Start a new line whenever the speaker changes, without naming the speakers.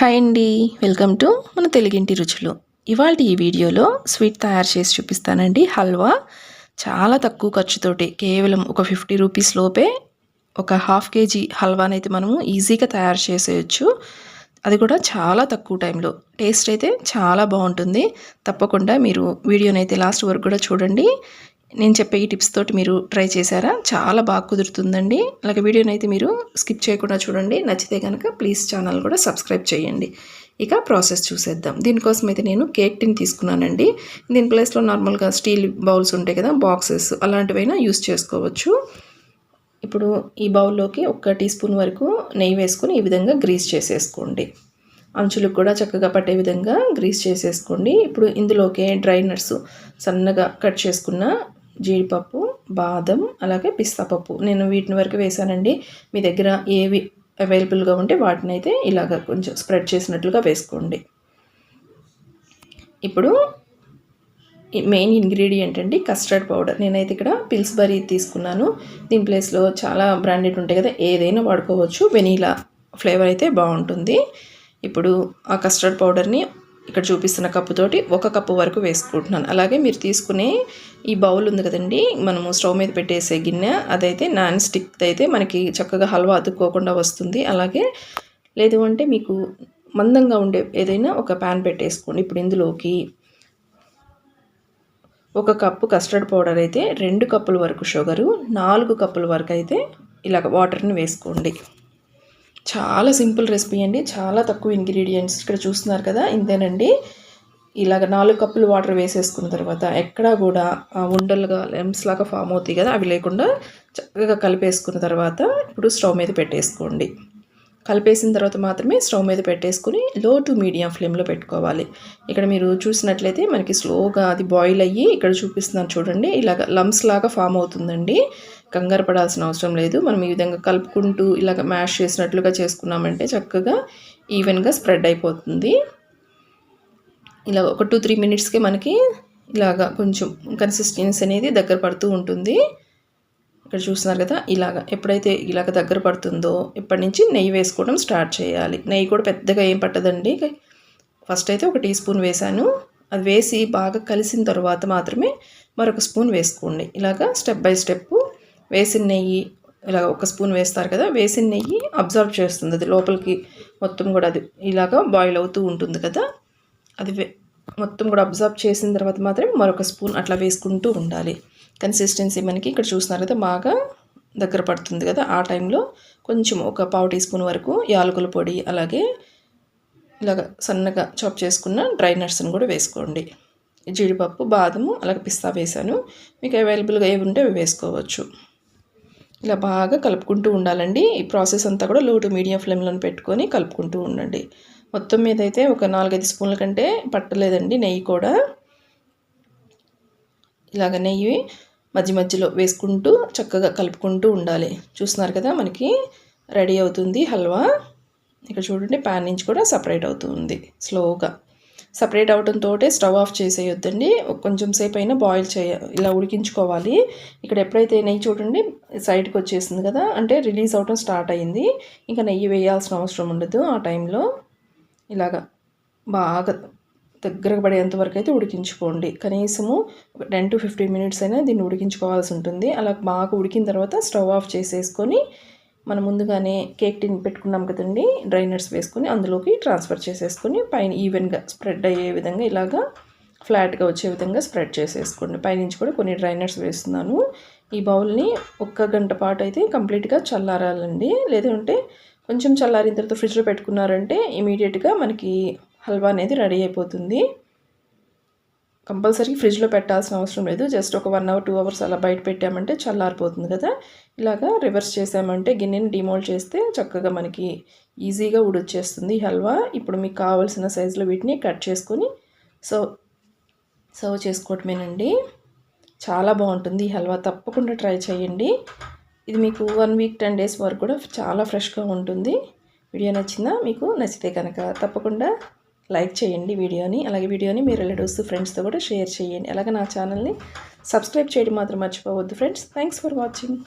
Hi అండి. Welcome to మన తెలుగింటి రుచులు. ఇవాళ ఈ వీడియోలో స్వీట్ తయారు చేసి చూపిస్తానండి. హల్వా చాలా తక్కువ ఖర్చుతోటి కేవలం ఒక ఫిఫ్టీ రూపీస్ లోపే ఒక హాఫ్ కేజీ హల్వానైతే మనము ఈజీగా తయారు చేసేయచ్చు. అది కూడా చాలా తక్కువ టైంలో. టేస్ట్ అయితే చాలా బాగుంటుంది. తప్పకుండా మీరు వీడియోనైతే లాస్ట్ వరకు కూడా చూడండి. నేను చెప్పే ఈ టిప్స్ తోటి మీరు ట్రై చేశారా? చాలా బాగా కుదురుతుందండి. అలాగే వీడియోని అయితే మీరు స్కిప్ చేయకుండా చూడండి. నచ్చితే కనుక ప్లీజ్ ఛానల్ కూడా సబ్స్క్రైబ్ చేయండి. ఇక ప్రాసెస్ చూసేద్దాం. దీనికోసం అయితే నేను కేక్ టిన్ తీసుకున్నానండి. దీని ప్లేస్లో నార్మల్గా స్టీల్ బౌల్స్ ఉంటాయి కదా బాక్సెస్ అలాంటివైనా యూస్ చేసుకోవచ్చు. ఇప్పుడు ఈ బౌల్లోకి ఒక టీ స్పూన్ వరకు నెయ్యి వేసుకొని ఈ విధంగా గ్రీస్ చేసేసుకోండి. అంచులకు కూడా చక్కగా పట్టే విధంగా గ్రీస్ చేసేసుకోండి. ఇప్పుడు ఇందులోకి డ్రై నట్స్ సన్నగా కట్ చేసుకున్న జీడిపప్పు బాదం అలాగే పిస్తా పప్పు. నేను వీటిని వరకు వేసానండి మీ దగ్గర ఏవి అవైలబుల్గా ఉంటే వాటిని అయితే ఇలాగ కొంచెం స్ప్రెడ్ చేసినట్లుగా వేసుకోండి. ఇప్పుడు మెయిన్ ఇంగ్రీడియంట్ అండి కస్టర్డ్ పౌడర్. నేనైతే ఇక్కడ పిల్స్బరీ తీసుకున్నాను. దీని ప్లేస్లో చాలా బ్రాండెడ్ ఉంటాయి కదా ఏదైనా వాడుకోవచ్చు. వెనీలా ఫ్లేవర్ అయితే బాగుంటుంది. ఇప్పుడు ఆ కస్టర్డ్ పౌడర్ని ఇక్కడ చూపిస్తున్న కప్పుతోటి ఒక కప్పు వరకు వేసుకుంటున్నాను. అలాగే మీరు తీసుకునే ఈ బౌల్ ఉంది కదండి మనము స్టవ్ మీద పెట్టేసే గిన్నె అదైతే నాన్ స్టిక్ అయితే మనకి చక్కగా హల్వా అతుక్కోకుండా వస్తుంది. అలాగే లేదు అంటే మీకు మందంగా ఉండే ఏదైనా ఒక ప్యాన్ పెట్టేసుకోండి. ఇప్పుడు ఇందులోకి ఒక కప్పు కస్టర్డ్ పౌడర్ అయితే రెండు కప్పుల వరకు షుగరు నాలుగు కప్పుల వరకు అయితే ఇలాగ వాటర్ని వేసుకోండి. చాలా సింపుల్ రెసిపీ అండి. చాలా తక్కువ ఇంగ్రీడియంట్స్ ఇక్కడ చూస్తున్నారు కదా ఇంతేనండి. ఇలాగ నాలుగు కప్పులు వాటర్ వేసేసుకున్న తర్వాత ఎక్కడా కూడా ఉండలుగా లెమ్స్ లాగా ఫామ్ అవుతాయి కదా అవి లేకుండా చక్కగా కలిపేసుకున్న తర్వాత ఇప్పుడు స్టవ్ మీద పెట్టేసుకోండి. కలిపేసిన తర్వాత మాత్రమే స్టవ్ మీద పెట్టేసుకుని లో టు మీడియం ఫ్లేమ్లో పెట్టుకోవాలి. ఇక్కడ మీరు చూసినట్లయితే మనకి స్లోగా అది బాయిల్ అయ్యి ఇక్కడ చూపిస్తున్నాను చూడండి. ఇలాగ లమ్స్ లాగా ఫామ్ అవుతుందండి. కంగారు పడాల్సిన అవసరం లేదు. మనం ఈ విధంగా కలుపుకుంటూ ఇలాగ మ్యాష్ చేసినట్లుగా చేసుకున్నామంటే చక్కగా ఈవెన్గా స్ప్రెడ్ అయిపోతుంది. ఇలా ఒక టూ త్రీ మినిట్స్కి మనకి ఇలాగా కొంచెం కన్సిస్టెన్సీ అనేది దగ్గర పడుతూ ఉంటుంది. ఇక్కడ చూస్తున్నారు కదా ఇలాగ ఎప్పుడైతే ఇలాగ దగ్గర పడుతుందో ఇప్పటి నుంచి నెయ్యి వేసుకోవడం స్టార్ట్ చేయాలి. నెయ్యి కూడా పెద్దగా ఏం పట్టదండి. ఫస్ట్ అయితే ఒక టీ స్పూన్ వేసాను అది వేసి బాగా కలిసిన తర్వాత మాత్రమే మరొక స్పూన్ వేసుకోండి. ఇలాగ స్టెప్ బై స్టెప్ వేసిన నెయ్యి ఇలాగ ఒక స్పూన్ వేస్తారు కదా వేసిన నెయ్యి అబ్జర్వ్ చేస్తుంది. అది లోపలికి మొత్తం కూడా అది ఇలాగా బాయిల్ అవుతూ ఉంటుంది కదా అది మొత్తం కూడా అబ్జర్వ్ చేసిన తర్వాత మాత్రం మరొక స్పూన్ అట్లా వేసుకుంటూ ఉండాలి. కన్సిస్టెన్సీ మనకి ఇక్కడ చూస్తున్నారు కదా బాగా దగ్గర పడుతుంది కదా ఆ టైంలో కొంచెం ఒక పావు టీ స్పూన్ వరకు యాలకుల పొడి అలాగే ఇలాగ సన్నగా చాప్ చేసుకున్న డ్రై నట్స్ని కూడా వేసుకోండి. జీడిపప్పు బాదము అలాగే పిస్తా వేసాను. మీకు అవైలబుల్గా ఏవి ఉంటే అవి వేసుకోవచ్చు. ఇలా బాగా కలుపుకుంటూ ఉండాలండి. ఈ ప్రాసెస్ అంతా కూడా లో టు మీడియం ఫ్లేమ్లో పెట్టుకొని కలుపుకుంటూ ఉండండి. మొత్తం మీద అయితే ఒక నాలుగైదు స్పూన్ల కంటే పట్టలేదండి నెయ్యి కూడా. ఇలాగ నెయ్యి మధ్య మధ్యలో వేసుకుంటూ చక్కగా కలుపుకుంటూ ఉండాలి. చూస్తున్నారు కదా మనకి రెడీ అవుతుంది హల్వా. ఇక్కడ చూడండి ప్యాన్ నుంచి కూడా సపరేట్ అవుతుంది స్లోగా. సపరేట్ అవడంతో స్టవ్ ఆఫ్ చేసేయొద్దండి. కొంచెం సేపు అయినా బాయిల్ చేయ ఇలా ఉడికించుకోవాలి. ఇక్కడ ఎప్పుడైతే నెయ్యి చూడండి సైడ్కి వచ్చేసింది కదా అంటే రిలీజ్ అవడం స్టార్ట్ అయింది. ఇంకా నెయ్యి వేయాల్సిన అవసరం ఉండదు ఆ టైంలో. ఇలాగా బాగా దగ్గరకు పడేంత వరకు అయితే ఉడికించుకోండి. కనీసము టెన్ టు ఫిఫ్టీన్ మినిట్స్ అయినా దీన్ని ఉడికించుకోవాల్సి ఉంటుంది. అలా బాగా ఉడికిన తర్వాత స్టవ్ ఆఫ్ చేసేసుకొని మనం ముందుగానే కేక్ టిన్ పెట్టుకున్నాం కదండి డ్రైనర్స్ వేసుకొని అందులోకి ట్రాన్స్ఫర్ చేసేసుకొని పైన ఈవెన్గా స్ప్రెడ్ అయ్యే విధంగా ఇలాగా ఫ్లాట్గా వచ్చే విధంగా స్ప్రెడ్ చేసేసుకోండి. పైనుంచి కూడా కొన్ని డ్రైనర్స్ వేస్తున్నాను. ఈ బౌల్ని ఒక్క గంట పాటు అయితే కంప్లీట్గా చల్లారాలండి. లేదంటే కొంచెం చల్లారిన తర్వాత ఫ్రిడ్జ్లో పెట్టుకున్నారంటే ఇమీడియట్గా మనకి హల్వా అనేది రెడీ అయిపోతుంది. కంపల్సరీ ఫ్రిడ్జ్లో పెట్టాల్సిన అవసరం లేదు. జస్ట్ ఒక వన్ అవర్ టూ అవర్స్ అలా బయట పెట్టామంటే చల్లారిపోతుంది కదా. ఇలాగా రివర్స్ చేసామంటే గిన్నెని డిమోల్డ్ చేస్తే చక్కగా మనకి ఈజీగా ఉడొచ్చేస్తుంది హల్వా. ఇప్పుడు మీకు కావాల్సిన సైజులో వీటిని కట్ చేసుకొని సర్వ్ సర్వ్ చేసుకోవటమేనండి. చాలా బాగుంటుంది ఈ హల్వా. తప్పకుండా ట్రై చేయండి. ఇది మీకు వన్ వీక్ టెన్ డేస్ వరకు కూడా చాలా ఫ్రెష్గా ఉంటుంది. వీడియో నచ్చిందా? మీకు నచ్చితే కనుక తప్పకుండా లైక్ చేయండి వీడియోని అలాగే వీడియోని మీ రిలేటివ్స్ ఫ్రెండ్స్తో కూడా షేర్ చేయండి. అలాగే నా ఛానల్ని సబ్స్క్రైబ్ చేయడం మాత్రం మర్చిపోవద్దు ఫ్రెండ్స్. Thanks for watching.